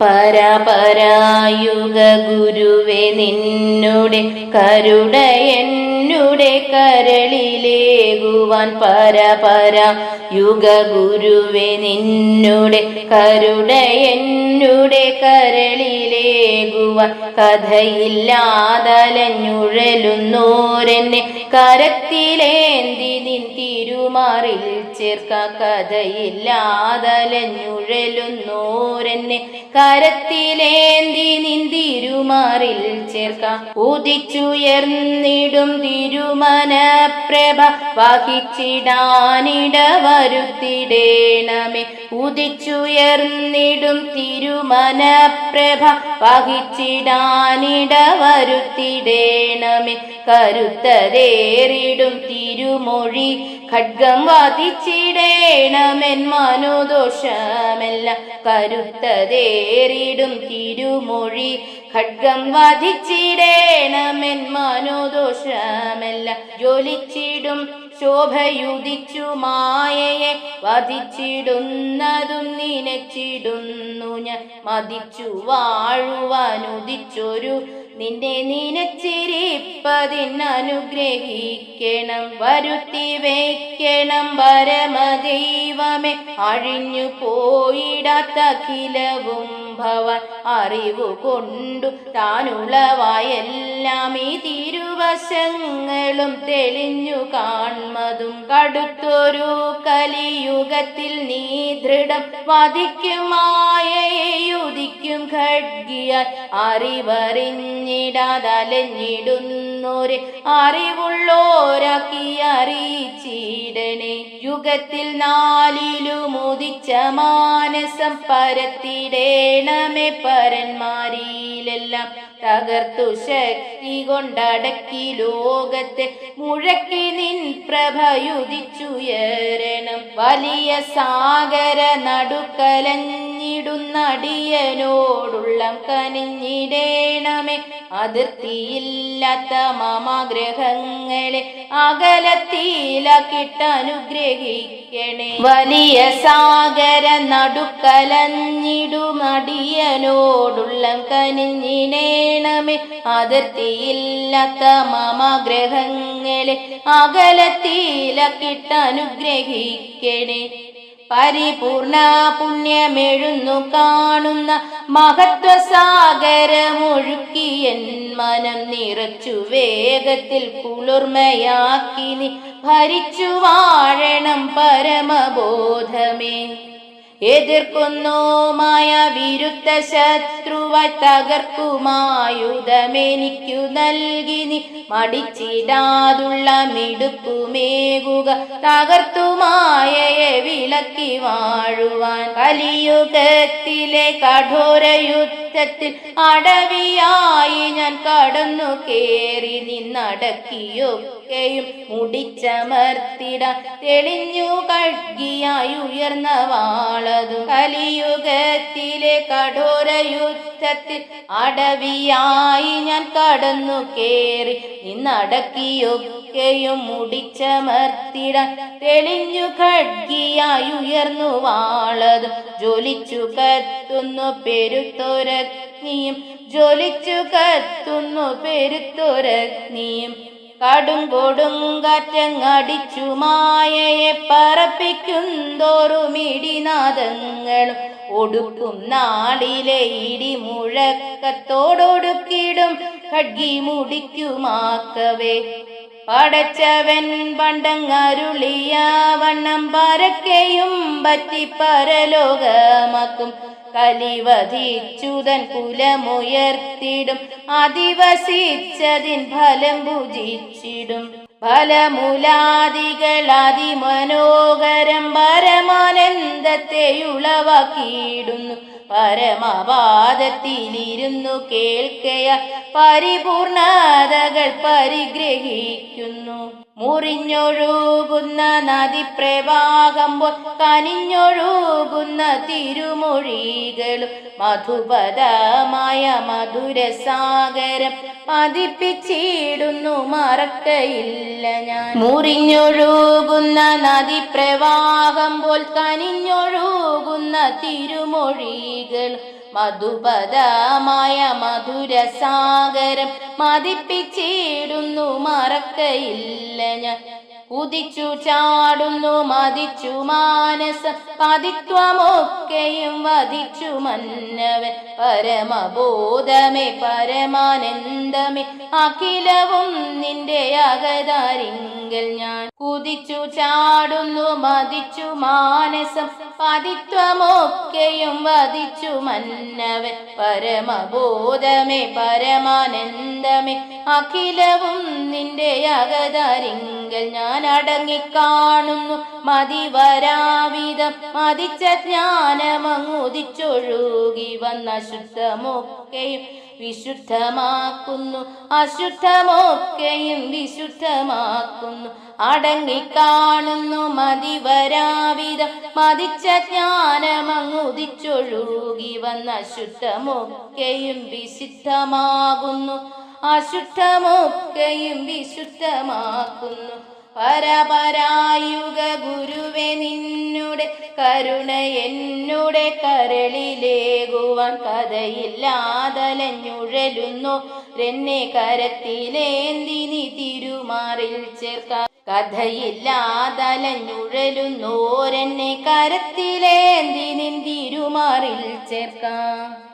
പരപരായുഗ നിന്നുടെ കരുട എന്നുടെ കരളിലേകുവാൻ പരപര യുഗ ഗുരുവെ നിന്നുടെ കരുട എന്നുടെ കരളിലേകുവാൻ കഥയില്ലാതലഞ്ഞുഴലുന്നോരെന്നെ. കരത്തിലേന്തി നിൻ തിരുമാറിൽ ചേർക്ക കഥയില്ലാതലഞ്ഞുഴലുന്നോരെന്നെ. കരത്തിലേന്തി നിൻ തിരുമാറിൽ ചേർക്ക. ഉദിച്ചുയർന്നിടും തിരുമന പ്രഭ വഹിച്ചിടാനിട വരുത്തിടേണമേ ഉദിച്ചുയർന്നിടും തിരുമനപ്രഭ വഹിച്ചിടാനിട വരുത്തിടേണമേ കരുത്തതേറിടും തിരുമൊഴി ഖഡ്ഗം വധിച്ചിടേണമെൻ മനോദോഷമെല്ലാം. കരുത്തതേറിടും തിരുമൊഴി ഖഡ്ഗം വാദിച്ചിടേണമെൻ മനോദോഷമല്ല. ജ്വലിച്ചിടും ശോഭയുദിച്ചു മായയെ വധിച്ചിടുന്നതും നിനച്ചിടുന്നു. ഞാൻ മതിച്ചു വാഴുവാനുദിച്ചൊരു നിന്നെ നിനച്ചിരിപ്പതിനനുഗ്രഹിക്കണം. വരുത്തി വയ്ക്കണം പരമദൈവമേ. അഴിഞ്ഞു പോയിടാത്ത കിലവും ഭവൻ അറിവു കൊണ്ടു താനുളവായെല്ലാം ഈ തിരുവശങ്ങളും തെളിഞ്ഞു കാൺമതും കടുത്തൊരു കലിയുഗത്തിൽ നീ ദൃഢം വധിക്കുമായുദിക്കും ഖഡ്ഗിയാൽ. അറിവറിഞ്ഞിടാതലഞ്ഞിടുന്നോരെ അറിവുള്ളോരാക്കി അറിയിച്ചിടണേ യുഗത്തിൽ നാലിലും ഉദിച്ച മാനസം പരത്തിടേണമേ പരന്മാരിലെല്ലാം തകർത്തു ശക്തി കൊണ്ടടക്കി ലോകത്തെ മുഴക്കി നിൻ പ്രഭയുദിച്ചുയരണം. വലിയ സാഗര നടുക്കലഞ്ഞിടുന്നടിയനോടുള്ള കനിഞ്ഞിടേണമേ. അതിർത്തിയില്ലാത്ത മമഗ്രഹങ്ങളെ അകലത്തിലാക്കിട്ടനുഗ്രഹിക്കണേ വലിയ സാഗര നടുക്കലഞ്ഞിടുമടിയനോടുള്ളം കനിഞ്ഞിടേണമേ. അതിർത്തിയില്ലാത്ത മമഗ്രഹങ്ങളെ അകലത്തിലാക്കിട്ടനുഗ്രഹിക്കണേ പരിപൂർണ പുണ്യമെഴുന്നു കാണുന്ന മഹത്വസാഗരമൊഴുക്കിയൻ മനം നിറച്ചു വേഗത്തിൽ കുളിർമയാക്കി ഭരിച്ചു വാഴണം പരമബോധമേ. എതിർക്കുന്നു മായ വിരുദ്ധ ശത്രുവ തകർക്കുമായുധമെനിക്കു നൽകി നീ. മടിച്ചിടാതുള്ള മിടുപ്പുമേകുക തകർത്തുമായയെ വിളക്കി വാഴുവാൻ കലിയുഗത്തിലെ കഠോര യുദ്ധത്തിൽ അടവിയായി ഞാൻ കടന്നു കേറി നിന്നടക്കിയൊക്കെയും മുടിച്ചമർത്തിട തെളിഞ്ഞു കഴുകിയായി ഉയർന്ന വാളതും കലിയുഗത്തിലെ കഠോര യുദ്ധത്തിൽ അടവിയായി ഞാൻ കടന്നു കേറി. നിന്നടക്കിയൊക്കെയും മുടിച്ചമർത്തിട തെളിഞ്ഞു ഖഡ്ഗിയായി ഉയർന്നു വാളതും ജ്വലിച്ചു കത്തുന്നു പെരുത്തൊരഗ്നിയും ജ്വലിച്ചു കത്തുന്നു പെരുത്തൊരഗ്നിയും. കടും കൊടുങ്കാറ്റങ്ങടിച്ചു മായയെ പറപ്പിക്കുന്തോറും ഇടിനാദങ്ങളും ഒടുക്കും നാളിലെ ഇടി മുഴക്കത്തോടൊടുക്കിടും കഡ്ഗി മുടിക്കുമാക്കവേ. പടച്ചവൻ പണ്ടങ്ങരുളിയ വണ്ണം പരക്കെയും പറ്റി പരലോകമാക്കും. കലിവധിച്ചുതൻ കുലമുയർത്തിടും. അധിവസിച്ചതിൻ ഫലം ഭുജിച്ചിടും. ഫലമുലാദികൾ അതിമനോഹരം പരമാനന്ദത്തെ ഉളവാക്കിയിടുന്നു പരമപാദത്തിലിരുന്നു കേൾക്കയ. പരിപൂർണതകൾ പരിഗ്രഹിക്കുന്നു. മുറിഞ്ഞൊഴുകുന്ന നദിപ്രവാഹമ്പോൾ കനിഞ്ഞൊഴുകുന്ന തിരുമൊഴികളും മധുപദമായ മധുരസാഗരം പതിപ്പിച്ചിടുന്നു മറക്കയില്ല ഞാൻ. മുറിഞ്ഞൊഴുകുന്ന നദിപ്രവാഹം പോൽ കനിഞ്ഞൊഴുകുന്ന തിരുമൊഴികൾ മധുപദമായ മധുരസാഗരം മതിപ്പിച്ചിടുന്നു മറക്കയില്ല ഞാൻ. ഉദിച്ചു ചാടുന്നു മതിച്ചു മാനസം. പതിത്വമൊക്കെയും വധിച്ചു മന്നവൻ. പരമബോധമേ പരമാനന്ദമേ. അഖിലവും നിന്റെ അകതാരിങ്കൽ ഞാൻ. കുതിച്ചു ചാടുന്നു മതിച്ചു മാനസം. പതിത്വമൊക്കെയും വധിച്ചു മന്നവൻ. പരമബോധമേ പരമാനന്ദമേ. അഖിലവും നിന്റെ അകതാരിങ്കൽ ഞാൻ. അടങ്ങിക്കാണുന്നു മതിവരാവിധം. മതിച്ച ജ്ഞാനമങ്ങുദിച്ചൊഴുകി വന്ന ശുദ്ധമൊക്കെയും വിശുദ്ധമാക്കുന്നു. അശുദ്ധമൊക്കെയും വിശുദ്ധമാക്കുന്നു. അടങ്ങിക്കാണുന്നു മതിവരാവിധം. മതിച്ച ജ്ഞാനമങ്ങുദിച്ചൊഴുകി വന്ന ശുദ്ധമൊക്കെയും വിശുദ്ധമാകുന്നു. അശുദ്ധമൊക്കെയും വിശുദ്ധമാക്കുന്നു. പരപരായുഗ ഗുരുവെ നിന്നുടെ കരുണ എന്നുടെ കരളിലേകുവാൻ കഥയില്ലാതലഞ്ഞുഴലുന്നു. എന്നെ കരത്തിലേന്തി നീ തിരുമാറിൽ ചേർക്ക. കഥയില്ലാതലഞ്ഞുഴലുന്നോരെന്നെ കരത്തിലേന്തി നിൻ തിരുമാറിൽ ചേർക്കാം.